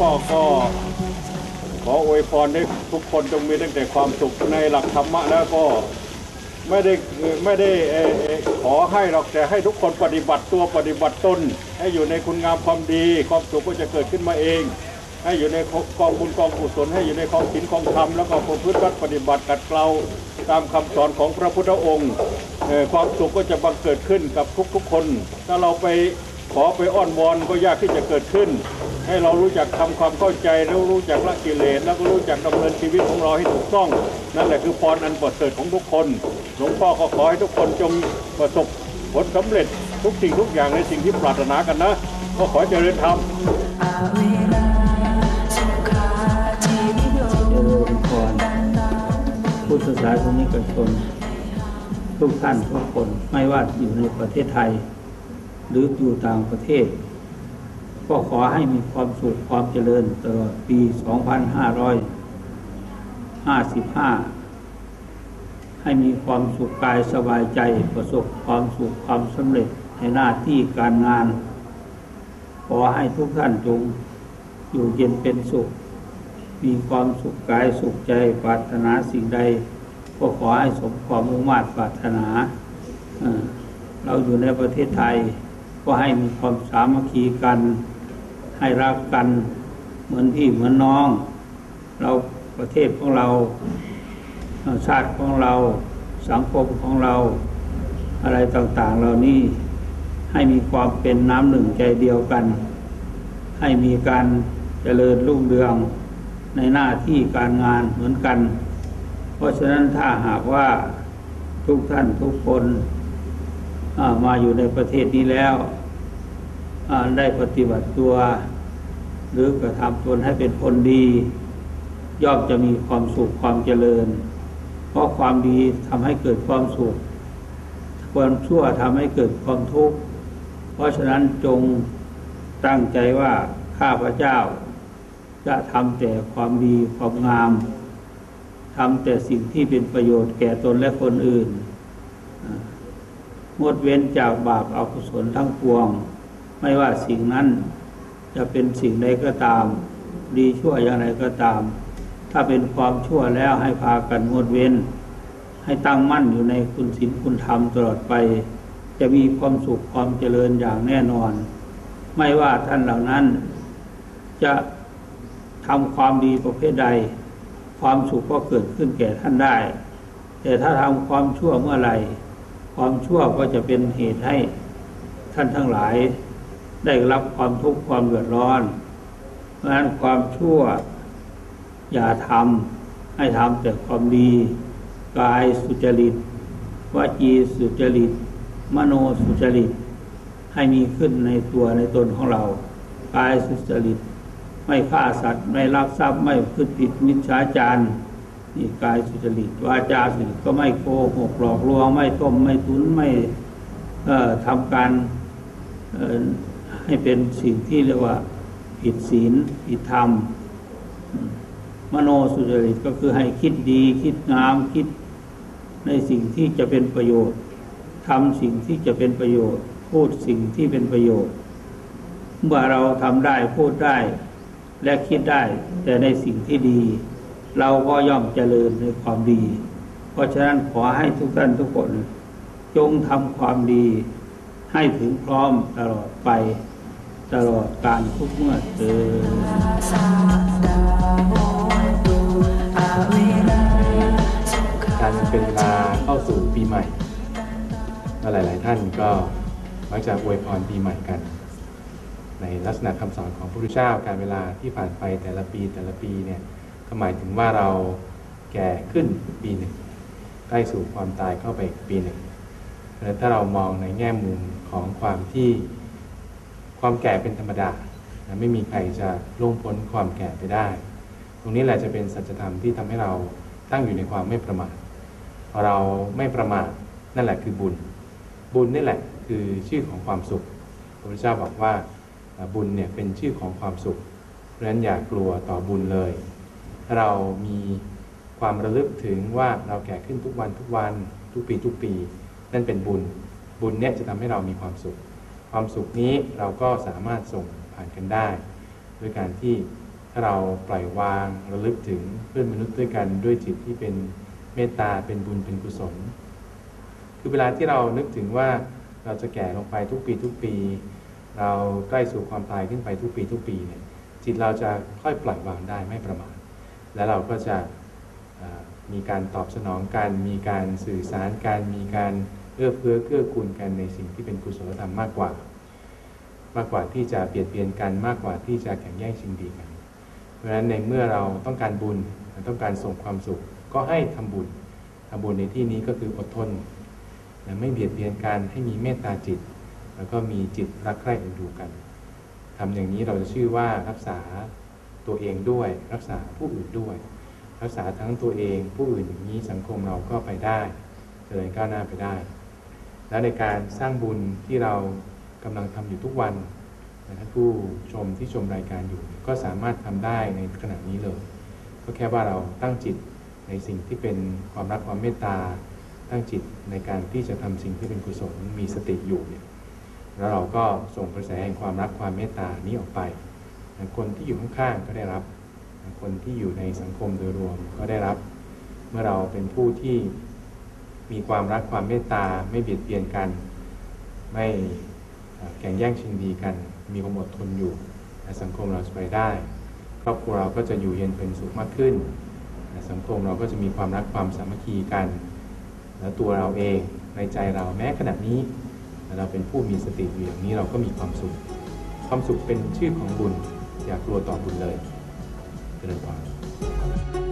พ่อก็ขออวยพรให้ทุกคนจงมีตั้งแต่ความสุขในหลักธรรมะแล้วก็ไม่ได้ไม่ได้ขอให้หรอกแต่ให้ทุกคนปฏิบัติตัวปฏิบัติตนให้อยู่ในคุณงามความดี ความสุขก็จะเกิดขึ้นมาเอง ให้อยู่ในกองบุญกองกุศลให้อยู่ในกองศีลกองธรรมแล้วก็ประพฤติปฏิบัติกัดเกลาตามคำสอนของพระพุทธองค์ความสุขก็จะบังเกิดขึ้นกับทุกๆคน ถ้าเราไปขอไปอ้อนวอนก็ยากที่จะเกิดขึ้น ให้เรารู้จักทำความเข้าใจแล้วรู้จักละกิเลสแล้วก็รู้จักดำเนินชีวิตของเราให้ถูกต้อง นั่นแหละคือพรอันประเสริฐของทุกคน หลวงพ่อก็ขอให้ทุกคนจงประสบผลสำเร็จทุกสิ่งทุกอย่างในสิ่งที่ปรารถนากันนะก็ขอเจริญธรรมเวลาสุขาทีนิโยเจริญพรพุทธศาสนิกชนทุกท่านทุกคนไม่ว่าอยู่ในประเทศไทย หรืออยู่ต่างประเทศ ก็ขอให้มีความสุขความเจริญตลอดปี 2555 ให้มีความสุขกายสบายใจประสบความสุขความสำเร็จในหน้าที่การงาน ขอให้ทุกท่านจงอยู่เย็นเป็นสุข มีความสุขกายสุขใจปรารถนาสิ่งใด ก็ขอให้สมความมุ่งมั่นปรารถนา เราอยู่ในประเทศไทยก็ให้มีความสามัคคีกัน ให้รักกันเหมือนพี่เหมือนน้อง เราประเทศของเรา ชาติของเราสังคมของเราอะไรต่างๆเหล่านี้ให้มีความเป็นน้ำหนึ่งใจเดียวกัน ให้มีการเจริญรุ่งเรืองในหน้าที่การงานเหมือนกัน เพราะฉะนั้นถ้าหากว่าทุกท่านทุกคนมาอยู่ในประเทศนี้แล้ว ได้ปฏิบัติตัว หรือกระทำตนให้เป็นคนดี ย่อมจะมีความสุขความเจริญ เพราะความดีทำให้เกิดความสุข ความชั่วทำให้เกิดความทุกข์ เพราะฉะนั้นจงตั้งใจว่าข้าพเจ้า จะทำแต่ความดีความงามทำแต่สิ่งที่เป็นประโยชน์แก่ตนและคนอื่นงดเว้นจากบาปอากุศลทั้งปวง ไม่ว่าสิ่งนั้นจะเป็นสิ่งใดก็ตาม ดีชั่วอย่างไรก็ตาม ถ้าเป็นความชั่วแล้วให้พากันงดเว้น ให้ตั้งมั่นอยู่ในคุณศีลคุณธรรมตลอดไป จะมีความสุขความเจริญอย่างแน่นอน ไม่ว่าท่านเหล่านั้น จะทำความดีประเภทใด ความสุขก็เกิดขึ้นแก่ท่านได้ แต่ถ้าทำความชั่วเมื่อไหร่ ความชั่วก็จะเป็นเหตุให้ท่านทั้งหลาย ได้รับความทุกข์ความเดือดร้อน เพราะฉะนั้นความชั่วอย่าทำให้ทำแต่ความดีกายสุจริตวจีสุจริต มโนสุจริต ให้มีขึ้นในตัวในตนของเรา กายสุจริต ไม่ฆ่าสัตว์ ไม่ลักทรัพย์ไม่พูดผิดมิจฉาจารนี่กายสุจริตวาจาสุจริตก็ไม่โกหกหลอกลวง ไม่ต้มไม่ตุนไม่ทำการ ให้เป็นสิ่งที่เรียกว่าผิดศีลผิดธรรม มโนสุจริตก็คือให้คิดดีคิดงามคิดในสิ่งที่จะเป็นประโยชน์ทำสิ่งที่จะเป็นประโยชน์ พูดสิ่งที่เป็นประโยชน์ เมื่อเราทำได้พูดได้ และคิดได้ แต่ในสิ่งที่ดี เราก็ย่อมเจริญในความดี เพราะฉะนั้นขอให้ทุกท่านทุกคน จงทำความดี ให้ถึงพร้อมตลอดไป ตลอดการทุกเมื่อเตินสาดาโหตุอการเป็นเวลาเข้าสู่ปีใหม่และหลายๆท่านก็มักจะอวยพรปีใหม่กัน ในลักษณะคำสอนของพระพุทธเจ้าการเวลาที่ผ่านไปแต่ละปีแต่ละปีเนี่ยก็หมายถึงว่าเราแก่ขึ้นปีหนึ่งใกล้สู่ความตายเข้าไปอีกปีหนึ่งเพราะฉะนั้นถ้าเรามองในแง่มุมของความที่ ความแก่เป็นธรรมดาไม่มีใครจะล่วงพ้นความแก่ไปได้ ตรงนี้แหละจะเป็นสัจธรรมที่ทำให้เราตั้งอยู่ในความไม่ประมาทพอเราไม่ประมาทนั่นแหละคือบุญ บุญนี่แหละคือชื่อของความสุขพระพุทธเจ้าบอกว่าบุญเนี่ยเป็นชื่อของความสุข เพราะฉะนั้นอย่ากลัวต่อบุญเลย ถ้าเรามีความระลึกถึงว่าเราแก่ขึ้นทุกวันทุกวันทุกปีทุกปี นั่นเป็นบุญ บุญเนี่ยจะทำให้เรามีความสุข ความสุขนี้เราก็สามารถส่งผ่านกันได้ ด้วยการที่ถ้าเราปล่อยวางระลึกถึงเพื่อนมนุษย์ด้วยกันด้วยจิตที่เป็นเมตตาเป็นบุญเป็นกุศล คือเวลาที่เรานึกถึงว่าเราจะแก่ลงไปทุกปีทุกปี เราใกล้สู่ความตายขึ้นไปทุกปีทุกปีเนี่ยจิตเราจะค่อยปล่อยวางได้ไม่ประมาทและเราก็จะมีการตอบสนองกัน มีการสื่อสารกัน มีการ อื้อเฟื้อเกื้อกูลกันในสิ่งที่เป็นกุศลธรรมมากกว่า มากกว่าที่จะเบียดเบียนกันมากกว่าที่จะแข่งแย่งชิงดีกัน เพราะฉะนั้นในเมื่อเราต้องการบุญต้องการส่งความสุข ก็ให้ทำบุญทำบุญในที่นี้ก็คืออดทนนะไม่เบียดเบียนกันให้มีเมตตาจิต แล้วก็มีจิตรักใคร่เอ็นดูกันทำอย่างนี้เราจะชื่อว่ารักษาตัวเองด้วย รักษาผู้อื่นด้วย รักษาทั้งตัวเองผู้อื่นอย่างนี้สังคมเราก็ไปได้เจริญก้าวหน้าไปได้ และในการสร้างบุญที่เรากำลังทำอยู่ทุกวันนะท่านผู้ชมที่ชมรายการอยู่ ก็สามารถทำได้ในขณะนี้เลย ก็แค่ว่าเราตั้งจิตในสิ่งที่เป็นความรักความเมตตา ตั้งจิตในการที่จะทำสิ่งที่เป็นกุศลมีสติอยู่เนี่ยแล้วเราก็ส่งกระแสแห่งความรักความเมตตานี้ออกไปคนที่อยู่ข้างๆก็ได้รับ คนที่อยู่ในสังคมโดยรวมก็ได้รับ เมื่อเราเป็นผู้ที่ มีความรักความเมตตาไม่เบียดเบียนกัน ไม่แข่งแย่งชิงดีกัน มีความอดทนอยู่สังคมเราจะไปได้ ครอบครัวเราก็จะอยู่เย็นเป็นสุขมากขึ้น สังคมเราก็จะมีความรักความสามัคคีกัน และตัวเราเองในใจเราแม้ขณะนี้ เราเป็นผู้มีสติอยู่อย่างนี้เราก็มีความสุข ความสุขเป็นชื่อของบุญ อย่ากลัวต่อบุญเลยเจริญพร